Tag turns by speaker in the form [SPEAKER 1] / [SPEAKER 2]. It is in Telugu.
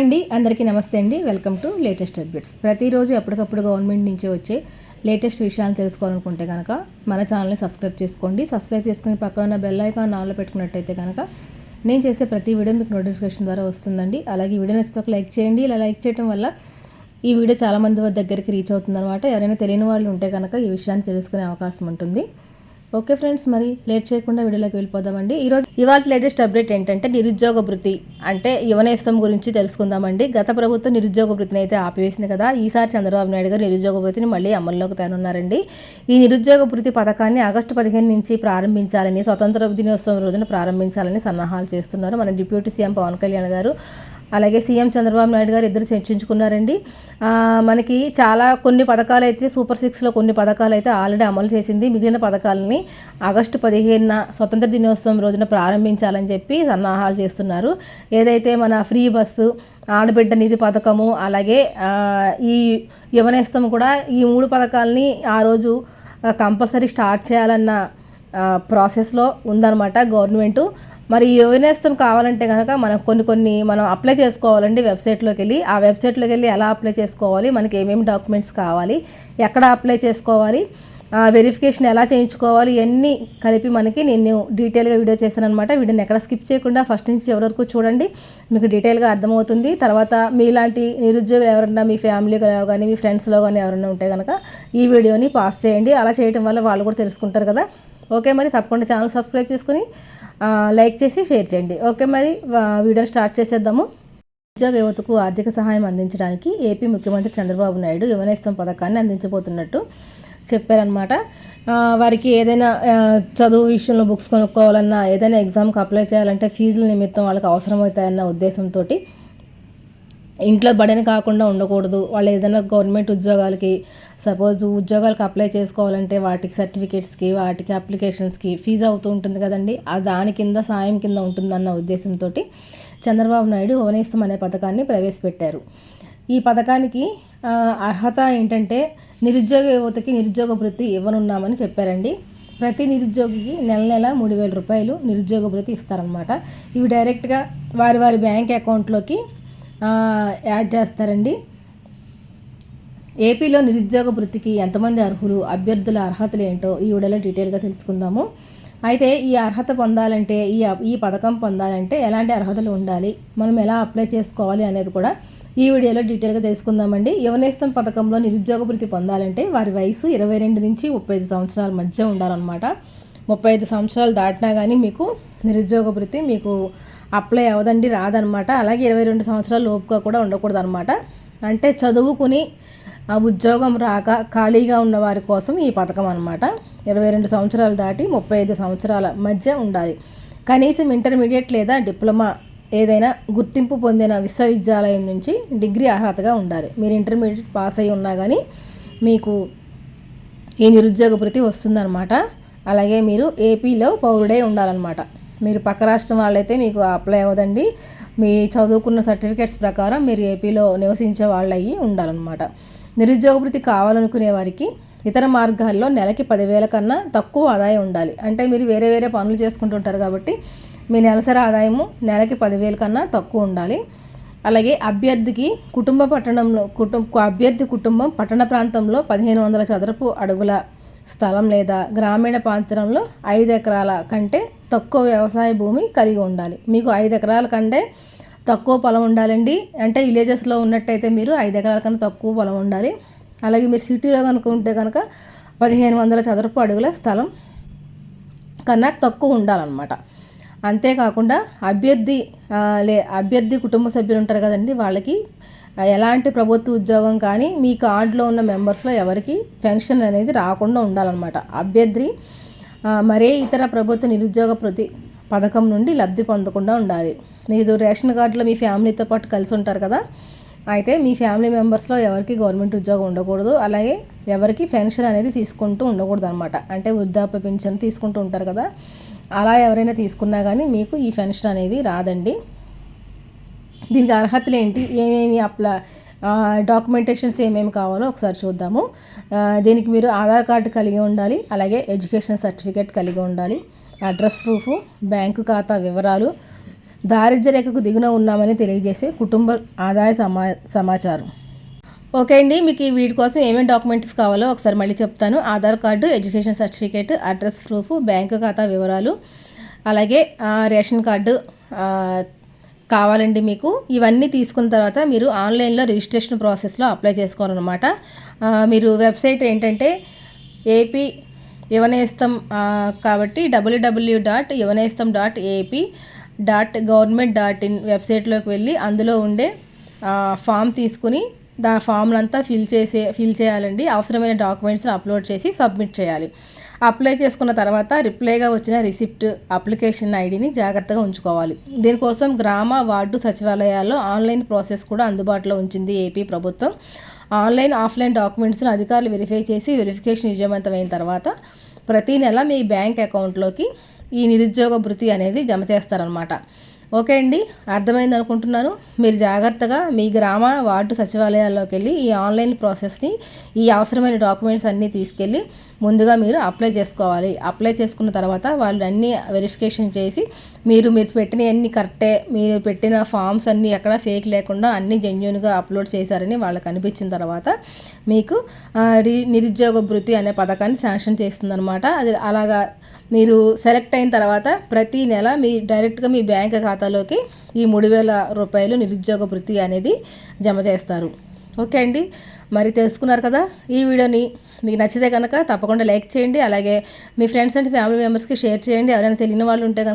[SPEAKER 1] అండి అందరికీ నమస్తే అండి. Welcome to latest updates. ప్రతిరోజు ఎప్పటికప్పుడు గవర్నమెంట్ నుంచి వచ్చే లేటెస్ట్ విషయాలు తెలుసుకోవాలనుకుంటే కనుక మన ఛానల్ని సబ్స్క్రైబ్ చేసుకోండి. సబ్స్క్రైబ్ చేసుకుని పక్కన ఉన్న బెల్ ఐకాన్ ఆన్లో పెట్టుకున్నట్టయితే కనుక నేను చేసే ప్రతి వీడియో మీకు నోటిఫికేషన్ ద్వారా వస్తుందండి. అలాగే ఈ వీడియో నచ్చితే ఒక లైక్ చేయండి. ఇలా లైక్ చేయడం వల్ల ఈ వీడియో చాలామంది దగ్గరికి రీచ్ అవుతుందన్నమాట. ఎవరైనా తెలియని వాళ్ళు ఉంటే కనుక ఈ విషయాన్ని తెలుసుకునే అవకాశం ఉంటుంది. ఓకే ఫ్రెండ్స్ మరి లేట్ చేయకుండా వీడియోలోకి వెళ్ళిపోదామండి. ఈరోజు ఇవాళ లేటెస్ట్ అప్డేట్ ఏంటంటే నిరుద్యోగ భృతి అంటే యువనేస్తం గురించి తెలుసుకుందామండి. గత ప్రభుత్వం నిరుద్యోగ భృతిని అయితే ఆపివేసింది కదా. ఈసారి చంద్రబాబు నాయుడు గారు నిరుద్యోగ భృతిని మళ్ళీ అమల్లోకి తేనున్నారండి. ఈ నిరుద్యోగ భృతి పథకాన్ని ఆగస్టు పదిహేను నుంచి ప్రారంభించాలని స్వతంత్ర దినోత్సవం రోజున ప్రారంభించాలని సన్నాహాలు చేస్తున్నారు మన డిప్యూటీ సీఎం పవన్ కళ్యాణ్ గారు. అలాగే సీఎం చంద్రబాబు నాయుడు గారు ఇద్దరు చర్చించుకున్నారండి. మనకి చాలా కొన్ని పథకాలు అయితే సూపర్ సిక్స్లో కొన్ని పథకాలు అయితే ఆల్రెడీ అమలు చేసింది. మిగిలిన పథకాలని ఆగస్టు పదిహేనున స్వతంత్ర దినోత్సవం రోజున ప్రారంభించాలని చెప్పి సన్నాహాలు చేస్తున్నారు. ఏదైతే మన ఫ్రీ బస్సు ఆడబిడ్డ నిధి పథకము అలాగే ఈ యువనేస్తం కూడా ఈ మూడు పథకాలని ఆ రోజు కంపల్సరీ స్టార్ట్ చేయాలన్న ప్రాసెస్లో ఉందన్నమాట గవర్నమెంటు. మరి యువనేస్తం కావాలంటే కనుక మనం కొన్ని కొన్ని మనం అప్లై చేసుకోవాలండి వెబ్సైట్లోకి వెళ్ళి. ఆ వెబ్సైట్లోకి వెళ్ళి ఎలా అప్లై చేసుకోవాలి? మనకి ఏమేమి డాక్యుమెంట్స్ కావాలి? ఎక్కడ అప్లై చేసుకోవాలి? వెరిఫికేషన్ ఎలా చేయించుకోవాలి? ఇవన్నీ కలిపి మనకి నేను డీటెయిల్గా వీడియో చేశాను అనమాట వీడియోని ఎక్కడ స్కిప్ చేయకుండా ఫస్ట్ నుంచి ఎవరి వరకు చూడండి. మీకు డీటెయిల్గా అర్థమవుతుంది. తర్వాత మీలాంటి నిరుద్యోగులు ఎవరన్నా మీ ఫ్యామిలీలో కానీ మీ ఫ్రెండ్స్లో కానీ ఎవరైనా ఉంటే కనుక ఈ వీడియోని పాస్ చేయండి. అలా చేయడం వల్ల వాళ్ళు కూడా తెలుసుకుంటారు కదా. ఓకే మరి తప్పకుండా ఛానల్ సబ్స్క్రైబ్ చేసుకుని లైక్ చేసి షేర్ చేయండి. ఓకే మరి వీడియో స్టార్ట్ చేసేద్దాము. ఉద్యోగ యువతకు ఆర్థిక సహాయం అందించడానికి ఏపీ ముఖ్యమంత్రి చంద్రబాబు నాయుడు యువనేస్తం పథకాన్ని అందించబోతున్నట్టు చెప్పారనమాట వారికి ఏదైనా చదువు విషయంలో బుక్స్ కొనుక్కోవాలన్నా ఏదైనా ఎగ్జామ్కి అప్లై చేయాలంటే ఫీజుల నిమిత్తం వాళ్ళకి అవసరమవుతాయన్న ఉద్దేశంతో ఇంట్లో బడని కాకుండా ఉండకూడదు. వాళ్ళు ఏదైనా గవర్నమెంట్ ఉద్యోగాలకి సపోజ్ ఉద్యోగాలకు అప్లై చేసుకోవాలంటే వాటికి సర్టిఫికేట్స్కి వాటికి అప్లికేషన్స్కి ఫీజు అవుతూ ఉంటుంది కదండి. ఆ దాని కింద సాయం కింద ఉంటుందన్న ఉద్దేశంతో చంద్రబాబు నాయుడు ఓనేస్తం అనే పథకాన్ని ప్రవేశపెట్టారు. ఈ పథకానికి అర్హత ఏంటంటే నిరుద్యోగ యువతకి నిరుద్యోగ వృత్తి ఇవ్వనున్నామని చెప్పారండి. ప్రతి నిరుద్యోగికి నెల నెల మూడు వేల రూపాయలు నిరుద్యోగ వృత్తి ఇస్తారనమాట ఇవి డైరెక్ట్గా వారి వారి బ్యాంక్ అకౌంట్లోకి యాడ్ చేస్తారండి. ఏపీలో నిరుద్యోగ వృత్తికి ఎంతమంది అర్హులు అభ్యర్థుల అర్హతలు ఏంటో ఈ వీడియోలో డీటెయిల్గా తెలుసుకుందాము. అయితే ఈ అర్హత పొందాలంటే ఈ ఈ పథకం పొందాలంటే ఎలాంటి అర్హతలు ఉండాలి? మనం ఎలా అప్లై చేసుకోవాలి అనేది కూడా ఈ వీడియోలో డీటెయిల్గా తెలుసుకుందామండి. యువనేస్తం పథకంలో నిరుద్యోగ వృత్తి పొందాలంటే వారి వయసు ఇరవై రెండు నుంచి ముప్పై ఐదు సంవత్సరాల మధ్య ఉండాలన్నమాట. ముప్పై ఐదు సంవత్సరాలు దాటినా కానీ మీకు నిరుద్యోగ వృత్తి మీకు అప్లై అవ్వదండి రాదనమాట. అలాగే ఇరవై రెండు సంవత్సరాల లోపుగా కూడా ఉండకూడదు అనమాట అంటే చదువుకుని ఆ ఉద్యోగం రాక ఖాళీగా ఉన్న వారి కోసం ఈ పథకం అనమాట. ఇరవై రెండు సంవత్సరాలు దాటి ముప్పై ఐదు సంవత్సరాల మధ్య ఉండాలి. కనీసం ఇంటర్మీడియట్ లేదా డిప్లొమా ఏదైనా గుర్తింపు పొందిన విశ్వవిద్యాలయం నుంచి డిగ్రీ అర్హతగా ఉండాలి. మీరు ఇంటర్మీడియట్ పాస్ అయి ఉన్నా కానీ మీకు ఈ నిరుద్యోగ వృత్తి వస్తుందన్నమాట అలాగే మీరు ఏపీలో పౌరుడే ఉండాలన్నమాట. మీరు పక్క రాష్ట్రం వాళ్ళైతే మీకు అప్లై అవ్వదండి. మీ చదువుకున్న సర్టిఫికేట్స్ ప్రకారం మీరు ఏపీలో నివసించే వాళ్ళు అయ్యి ఉండాలన్నమాట. నిరుద్యోగ వృత్తి కావాలనుకునే వారికి ఇతర మార్గాల్లో నెలకి పదివేల కన్నా తక్కువ ఆదాయం ఉండాలి. అంటే మీరు వేరే వేరే పనులు చేసుకుంటుంటారు కాబట్టి మీ నెలసరి ఆదాయము నెలకి పదివేల కన్నా తక్కువ ఉండాలి. అలాగే అభ్యర్థికి కుటుంబ పట్టణంలో కుటుంబ అభ్యర్థి కుటుంబం పట్టణ ప్రాంతంలో పదిహేను వందల చదరపు అడుగుల స్థలం లేదా గ్రామీణ ప్రాంతంలో ఐదు ఎకరాల కంటే తక్కువ వ్యవసాయ భూమి కలిగి ఉండాలి. మీకు ఐదు ఎకరాల కంటే తక్కువ పొలం ఉండాలండి. అంటే విలేజెస్లో ఉన్నట్టయితే మీరు ఐదు ఎకరాల కన్నా తక్కువ పొలం ఉండాలి. అలాగే మీరు సిటీలో కనుక ఉంటే కనుక పదిహేను వందల చదరపు అడుగుల స్థలం కన్నా తక్కువ ఉండాలన్నమాట. అంతేకాకుండా అభ్యర్థి లే అభ్యర్థి కుటుంబ సభ్యులు ఉంటారు కదండి వాళ్ళకి ఎలాంటి ప్రభుత్వ ఉద్యోగం కానీ మీ కార్డులో ఉన్న మెంబర్స్లో ఎవరికి పెన్షన్ అనేది రాకుండా ఉండాలన్నమాట. అభ్యర్థి మరే ఇతర ప్రభుత్వ నిరుద్యోగ ప్రతి పథకం నుండి లబ్ధి పొందకుండా ఉండాలి. మీరు రేషన్ కార్డులో మీ ఫ్యామిలీతో పాటు కలిసి ఉంటారు కదా అయితే మీ ఫ్యామిలీ మెంబర్స్లో ఎవరికి గవర్నమెంట్ ఉద్యోగం ఉండకూడదు అలాగే ఎవరికి పెన్షన్ అనేది తీసుకుంటూ ఉండకూడదు అనమాట అంటే వృద్ధాప్య పెన్షన్ తీసుకుంటూ ఉంటారు కదా అలా ఎవరైనా తీసుకున్నా కానీ మీకు ఈ పెన్షన్ అనేది రాదండి. దీనికి అర్హతలు ఏంటి? ఏమేమి అప్లా డాక్యుమెంటేషన్స్ ఏమేమి కావాలో ఒకసారి చూద్దాము. దీనికి మీరు ఆధార్ కార్డు కలిగి ఉండాలి అలాగే ఎడ్యుకేషన్ సర్టిఫికేట్ కలిగి ఉండాలి అడ్రస్ ప్రూఫ్ బ్యాంకు ఖాతా వివరాలు దారిద్ర్య రేఖకు దిగున ఉన్నామని తెలియజేసే కుటుంబ ఆదాయ సమా సమాచారం. ఓకే అండి మీకు ఈ వీటి కోసం ఏమేమి డాక్యుమెంట్స్ కావాలో ఒకసారి మళ్ళీ చెప్తాను. Aadhaar card education certificate address proof bank ఖాతా వివరాలు అలాగే రేషన్ కార్డు కావాలండి మీకు. ఇవన్నీ తీసుకున్న తర్వాత మీరు ఆన్లైన్లో రిజిస్ట్రేషన్ ప్రాసెస్లో అప్లై చేసుకోవాలన్నమాట. మీరు వెబ్సైట్ ఏంటంటే ఏపీ యువనేస్తం కాబట్టి WW dot Yuvanestham dot AP dot government dot in వెబ్సైట్లోకి వెళ్ళి అందులో ఉండే ఫామ్ తీసుకుని దా ఫామ్లంతా ఫిల్ చేసే ఫిల్ చేయాలండి. అవసరమైన డాక్యుమెంట్స్ని అప్లోడ్ చేసి సబ్మిట్ చేయాలి. అప్లై చేసుకున్న తర్వాత రిప్లైగా వచ్చిన రిసిప్ట్ అప్లికేషన్ ఐడిని జాగ్రత్తగా ఉంచుకోవాలి. దీనికోసం గ్రామ వార్డు సచివాలయాల్లో ఆన్లైన్ ప్రాసెస్ కూడా అందుబాటులో ఉంచింది ఏపీ ప్రభుత్వం. ఆన్లైన్ ఆఫ్లైన్ డాక్యుమెంట్స్ను అధికారులు వెరిఫై చేసి వెరిఫికేషన్ విజయవంతమైన తర్వాత ప్రతి నెల మీ బ్యాంక్ అకౌంట్లోకి ఈ నిరుద్యోగ భృతి అనేది జమ చేస్తారనమాట ఓకే అండి అర్థమైంది అనుకుంటున్నాను. మీరు జాగ్రత్తగా మీ గ్రామ వార్డు సచివాలయాల్లోకి వెళ్ళి ఈ ఆన్లైన్ ప్రాసెస్ని ఈ అవసరమైన డాక్యుమెంట్స్ అన్నీ తీసుకెళ్ళి ముందుగా మీరు అప్లై చేసుకోవాలి. అప్లై చేసుకున్న తర్వాత వాళ్ళు అన్నీ వెరిఫికేషన్ చేసి మీరు మీరు పెట్టిన అన్ని కరెక్టే మీరు పెట్టిన ఫామ్స్ అన్నీ ఎక్కడ ఫేక్ లేకుండా అన్నీ జెన్యున్గా అప్లోడ్ చేశారని వాళ్ళకి అనిపించిన తర్వాత మీకు నిరుద్యోగ భృతి అనే పథకాన్ని శాంక్షన్ చేస్తుందన్నమాట. అది అలాగా మీరు సెలెక్ట్ అయిన తర్వాత ప్రతి నెల మీ డైరెక్ట్గా మీ బ్యాంక్ ఖాతా ఖాతాలోకి ఈ మూడు వేల రూపాయలు నిరుద్యోగ వృత్తి అనేది జమ చేస్తారు. ఓకే అండి? మరి తెలుసుకున్నారు కదా? ఈ వీడియోని మీకు నచ్చితే కనుక తప్పకుండా లైక్ చేయండి. అలాగే మీ ఫ్రెండ్స్ అండ్ ఫ్యామిలీ మెంబర్స్కి షేర్ చేయండి. ఎవరైనా తెలియని వాళ్ళు ఉంటే కనుక